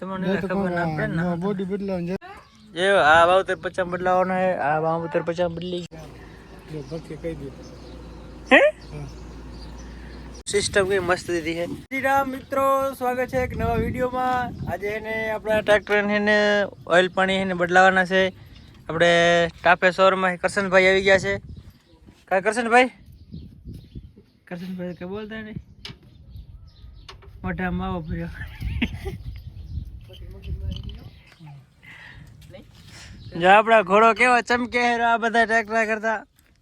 તમને ખબર ના પડે ને બોડી બદલાવાની જે આ વાવતર પચાસ બદલાવાનો હે આ વાવતર પચાસ બદલી જો ભરતી કહી દે. હે? સિસ્ટમ કઈ મસ્ત દીધી છે. શ્રી રામ મિત્રો સ્વાગત છે એક નવા વિડીયોમાં. આજે એને આપણા ટ્રેક્ટર એને ઓઇલ પાણી એને બદલાવાના છે. આપણે ટાપે શોરમાં કરશનભાઈ આવી ગયા છે. કાંઈ કરશનભાઈ? કરશનભાઈ કે બોલતા નહીં. મોઢા માવો ભર્યો. જો આપણા ઘોડો કેવો ચમકે છે આ બધા ટ્રેક્ટર કરતા.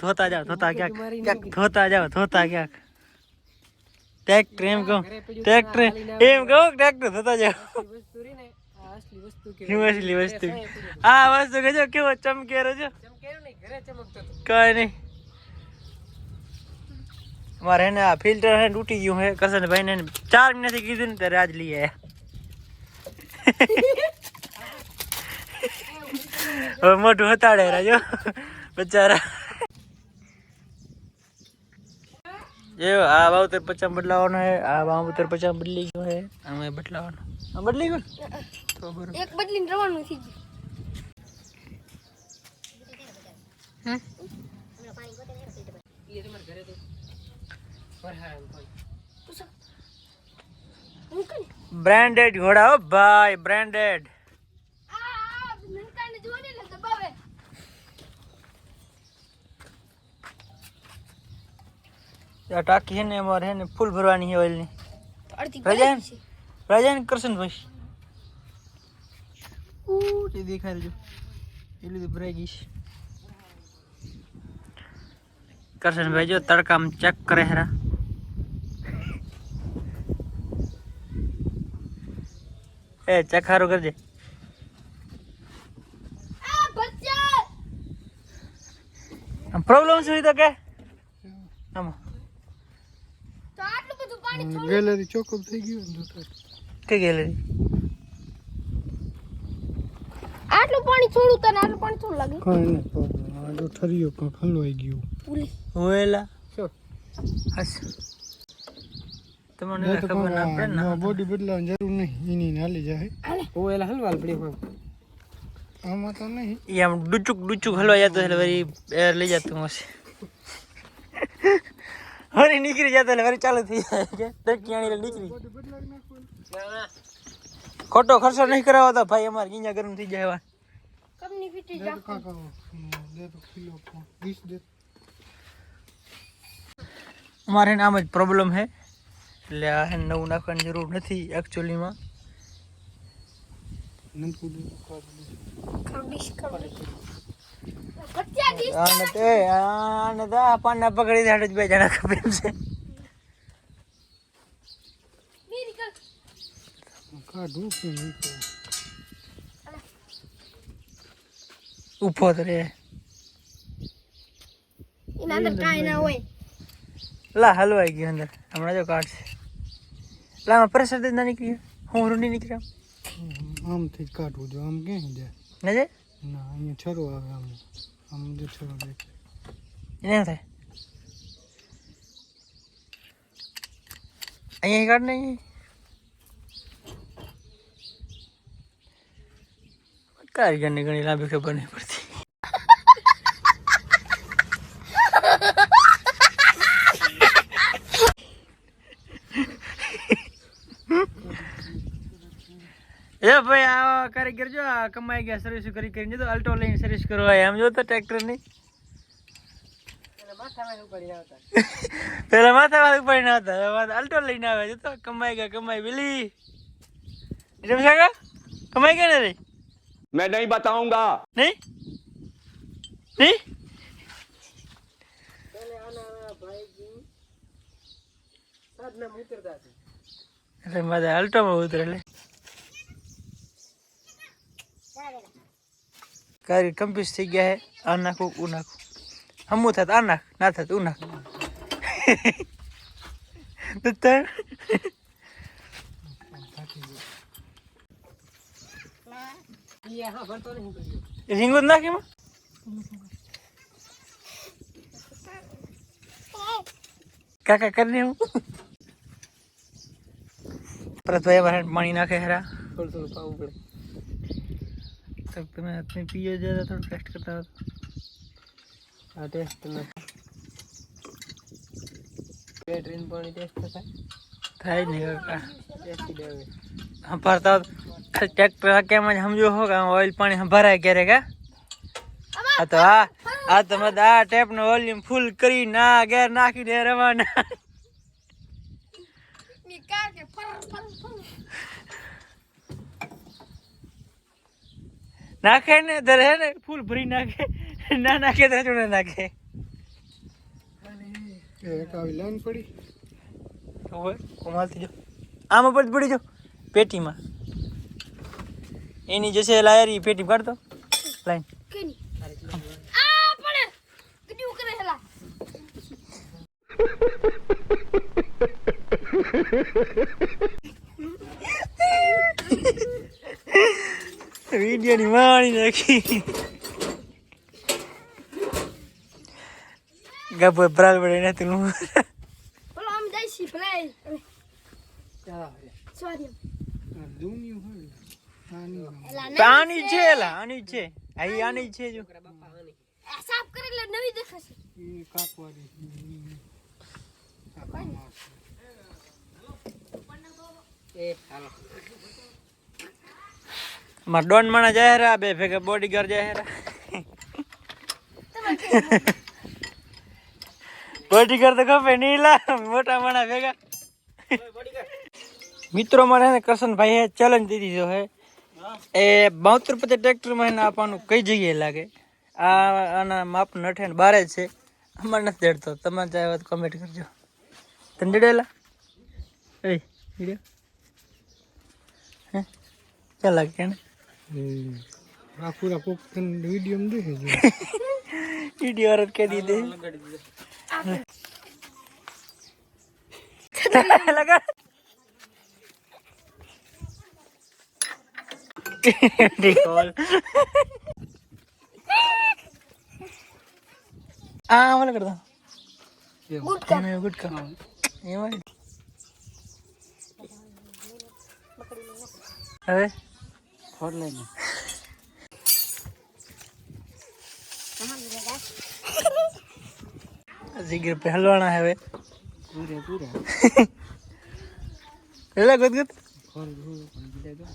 ધોતા જાવ ધોતા ક્યાંક ક્યાંક ધોતા જાવ ધોતા ક્યાંક. ટ્રેક્ટર એમ કહું ટ્રેક્ટર એમ કહું ટ્રેક્ટર ધોતા જાવ અસલી વસ્તુ આ વસ્તુ કહેજો કેવો ચમકે રજો કઈ નહીં. મારે એને આ ફિલ્ટર હે તૂટી ગયું હે કરશન ભાઈ ને ચાર મહિનાથી કીધું ને ત્યારે આજ લઈ આયા. હવે મોઢું હતાડે રાજો બચારા. જે આ વાવતર પચાસ બદલાવાનો હે આ વાવતર પચાસ બદલી ગયો હે અમે બદલાવાનો. આ બદલી ગયો તો બરોબર. એક બદલીને રવાનું થઈ ગયું. હું? બ્રાન્ડેડ ઘોડા હો ભાઈ બ્રાન્ડેડ આ નનકાને જોવા દે ને દબાવે આ ટાંકી છે ને અમારે છે ને ફૂલ ભરવાની છે ઓઇલની. ભરાઈ છે. કરશન ભાઈ. દેખાય જો એટલી તો ભરાઈ ગઈ છે. કરશન ભાઈ જો તડકામાં ચેક કરે હેરા. એ ચેક સારું કરજે આ બચ્ચા પ્રોબ્લેમ શું તો કે? આમાં. તો આટલું બધું પાણી ગેલેરી ચોકઅપ થઈ ગયું ને જોતા કઈ ગેલેરી? આટલું પાણી છોડું તને આટલું પાણી થોડું લાગે. કઈ નહીં પ્રોબ્લેમ આ જો ઠરીયો ખલવાઈ હલવાઈ ગયું. પુલી હોએલા હસ. તમને ખબર ના પડે ને બોડી બદલાવાની જરૂર નહીં. એની ને હાલી જાય. ઓએલા હલવાલ પડી હોય આમાં તો નહીં. આમ ડુચુક ડુચુક હલવા જતો એટલે વળી એર લઈ જતું હશે વળી નીકળી જતો એટલે વળી ચાલુ થઈ જાય કે ટકિયાણી નીકળી. ખોટો ખર્ચો નહીં કરાવો તો ભાઈ અમારે ગીંજા ગરમ થઈ જાય અમારે એને આમ જ પ્રોબ્લેમ છે એટલે આ હે નવું નાખવાની જરૂર નથી એકચ્યુઅલીમાં નંદકુ દે તો કાંક દે. ખરડીશ ખરડીશ બચ્ચા દી આને તે આને તો આ પકડી દે બે જણા ખબર છે કાઢું કે કાઢું? તો રે લા, હલવાઈ ગયો અંદર. હમણાં જો કાઢશે. લા પ્રેશર જ ના નીકળ્યું. હું રૂની નીકળ્યા. આમથી જ કાઢવું જો આમ ક્યાંય જાય? ના જાય? ના અહીંયા છરો આવે આમ. આમ જે છરો દેખાય. એને થાય? અહીંયા કાઢ નહીં કારીગરની ઘણી લાંબી ખબર નહીં પડતી. એ ભાઈ આ કારીગર જો આ કમાઈ ગયા સર્વિસ કરી કરીને તો અલ્ટો લઈને સર્વિસ કરવા એમ જો તો ટ્રેક્ટરની. પેલા માથા વાળું પડી ના હતા અલ્ટો લઈને આવે જો તો કમાઈ ગયા કમાઈ. વેલી કમાઈ ગયા ને રે? મેં નહીં બતાઉંગા નહીં? નહીં? એટલે મજા અલ્ટોમાં ઉતરે કારી કમ્પ્યુઝ થઈ ગયા હે. આ નાખું, ઉ નાખું. હમું થાત, આ નાખ, ના થાત, ઉ નાખ. તો તાર રીંગો જ નાખ કાકા કરી હું? પરત ભાઈ પાણી નાખે ખરા થોડું થોડું પાવું પડે. તો તમે હાથમાં પીઓ જરા થોડું ટેસ્ટ કરતા હો આ ટેસ્ટ નથી બેટરીનું પાણી ટેસ્ટ થાય થાય નહીં કાકા ટેસ્ટી દેવે સંભાળતા ટ્રેક્ટર કેમ જ સમજો હો કે ઓઇલ પાણી ભરાય ક્યારે કા આ તો આ આ તો મત આ ટેપનો વોલ્યુમ ફૂલ કરી ના ગેર નાખીને રવાના ની કાર કે ફર ફર ફર નાખે ને ધરે હે ને ફૂલ ભરી નાખે. ના નાખે તો જોડે નાખે. એક આવી લાઈન પડી. ઓય કોમાલથી જો. આમાં પર પડી જો પેટીમાં. એની જશે લાયરી પેટી કાઢતો. લાઈન. કેની આ પડે ગડ્યું કરે હેલા વીડિયો ની માણી નાખી. ગપો ભરાલ પડે ને તું. બોલો આમ જાય છે ભલે સોરી આની છે લા આની છે. આઈ આની છે જો. સાફ કરી એટલે નવી દેખાશે. એ કાપવાની. એ હાલો. માર ડોન માણા જાહેરા બે ભેગા બોડીગાર્ડ બોડી બોડીગાર્ડ તો ખપે લા, મોટા માણા ભેગા. મિત્રો, મારે ને કરશનભાઈ હે ચેલેન્જ દીધી જો હે. એ બાવતર પચાસ ટ્રેક્ટરમાં એને આપવાનું કઈ જગ્યાએ લાગે? આ આના માપ નઠે ને બારે છે. અમારે નથી દેડતો. તમે ચાહે તો કમેન્ટ કરજો. તને દેડેલા એ વીડિયો હે? ક્યાં લાગે ને આ પૂરા પોપકોર્ન વીડિયો દેખે છે. વીડિયો રદ કરી દે. લગા આ મને કરતા. ગુટકા. એમ એમાં હવે? ફોર લઈને. જીગર पे હલવાના હવે. પૂરે પૂરે. પેલા ગુદ ગુદ ફોર પૂરું પણ તો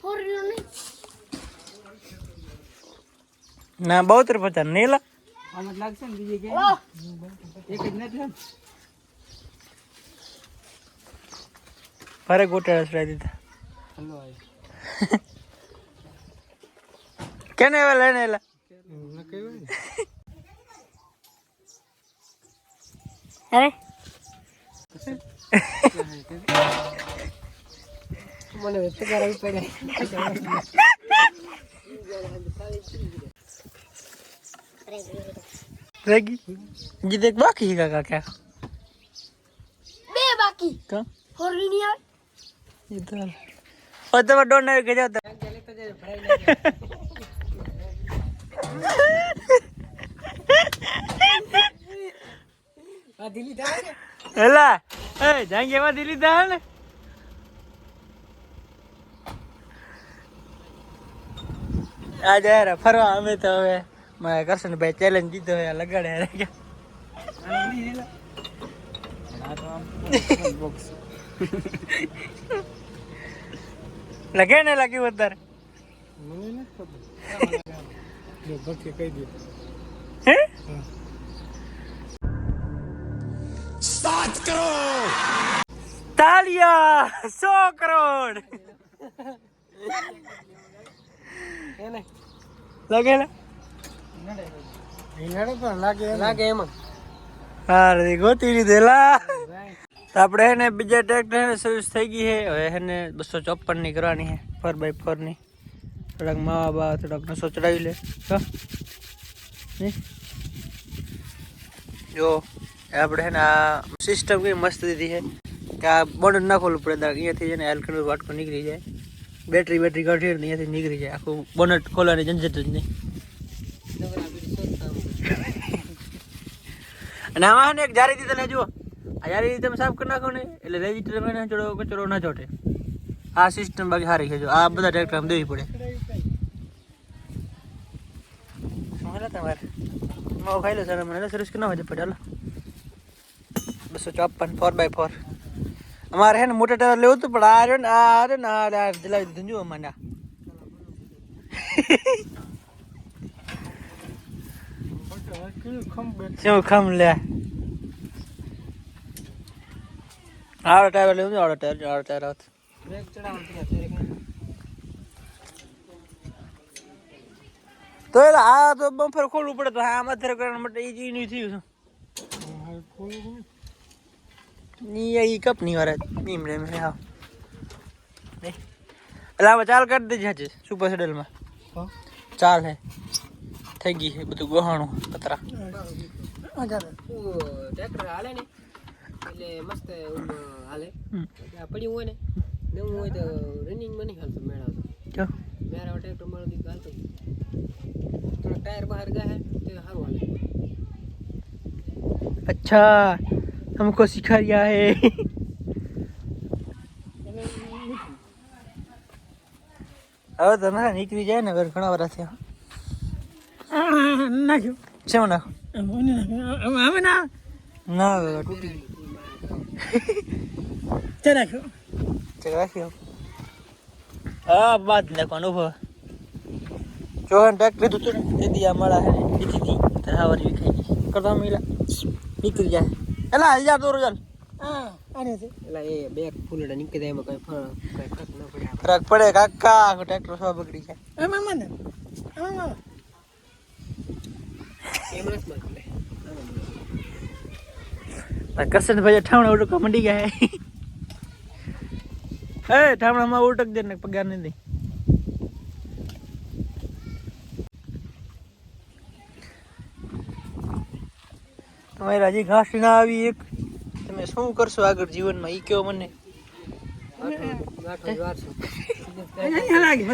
ફોર ના બહુતર પચાસ નીલા આમ લાગશે ને બીજી કે એક જ નથી ફરે ગોટાળા ચડાવી દીધા કેને હવે લઈને એલા ના કહેવાય ને. અરે. મને વ્યક્ત કરાવી પડે. રેગી? હજી દેખ બાકી કાકા ક્યાં? બે બાકી. કા? ફોર વ્હીલ નહીં આવે આવી ગયા હતા આ દિલ્હી થાય એ જાંગે માં દિલ્હી દા ને? આ જાય ફરવા અમે તો હવે મારા કરશનભાઈ ચેલેન્જ દીધો હે લગાડે રે કે બોક્સ લગે ને લાગ્યું વધારે? મને કહી દે. હે? તાલિયા સો કરોડ. લાગે એમ. લાગે એમાં હારે ગોતી લીધેલા. આપણે એને બીજા ટ્રેક્ટર સર્વિસ થઈ ગઈ છે હવે એને બસો ચોપનની કરવાની છે ફોર બાય ફોરની. થોડાક માવા બાવા થોડાક નસો ચડાવી લે. હો? નહીં? જો આપણે એને આ સિસ્ટમ કઈ મસ્ત દીધી છે કે આ બોર્ડર ના ખોલવું પડે અહીંયાથી જઈને એલ્કનો વાટકો નીકળી જાય. બેટરી બેટરી કાઢી અહીંયાથી નીકળી જાય. આખું બોનટ ખોલવાની ઝંઝટ જ નહીં. અને આમાં એક જારી દીધેલા જુઓ. આ એ તમે સાફ કરી નાખો ને એટલે રેજિસ્ટર મેં થોડો કચરો ના ચોટે. આ સિસ્ટમ બાકી સારી છે જો આ બધા ટ્રેક્ટર આમ દેવી પડે. તમારે? માવો ખાઈ લો સર મને સરસ કે ના હોય પડે હાલો. બસો ચોપન ફોર બાય ફોર અમારે હે ને મોટા ટાયર લેવું હતું પણ આ રહ્યો ને આ રહ્યો ને આ જલાવી દીધું જો મને શું ખમ લે? આવડો ટાયર લેવું છે આવડો ટાયર આવડો ટાયર આવતો બ્રેક ચડાવવાનું પડે બ્રેક નહીં. તો એટલે આ તો બમ્પર ખોલવું પડે તો આમાં અત્યારે કરવા માટે એ જ નહીં થયું છે. ની એ કપની વાર નીમ રે મેં હા. એટલે આમાં ચાલ કરી દેજે છે સુપર સેડલમાં હા. ચાલ હે. થઈ ગઈ છે બધું ગહાણું પતરા આ ચાલે. ઓ, ટ્રેક્ટર હાલે ને? એટલે મસ્ત ઓમ હાલે હમ. આ પડ્યું હોય ને નવું હોય તો રનિંગમાં નહીં હાલતું મેળવતો જો મેરા ટ્રેક્ટર મારો દી હાલતો થોડા ટાયર બહાર ગયા તે સારું હાલે अच्छा हमको सिखा रिया है હવે તો ના નીકળી જાય ને ઘર ઘણા વર્ષ થયા નાખ્યું શું નાખો હવે નાખ્યું હવે ના ના હવે તૂટી તે નાખ્યું. ચેક રાખ્યો હા બાદ નાખવાનું ઊભો જોહન ટેક લીધું તું ને એ દી આ માળા હે હતી તારે હાવર વિખાઈ ગઈ. કરતા મિલા નીકળી જાય એલા જા દોરો ચાલ. હા આને છે. એટલે એ બે ફૂલડા નીકળી જાય એમાં કઈ ફરક કઈ ન પડે ફરક પડે કાકા ટ્રેક્ટર સો બગડી જાય. આમાં ને આમાં એમ નથી મળતું ભાઈ ઠામણા ઉડકા મંડી ગયા હે. ઠામણામાં ઉટક દે ને પગાર નહીં દે. તમારી રાજી ઘાસ ના આવી એક. તમે શું કરશો આગળ જીવનમાં? ઈ કયો મને. લાગી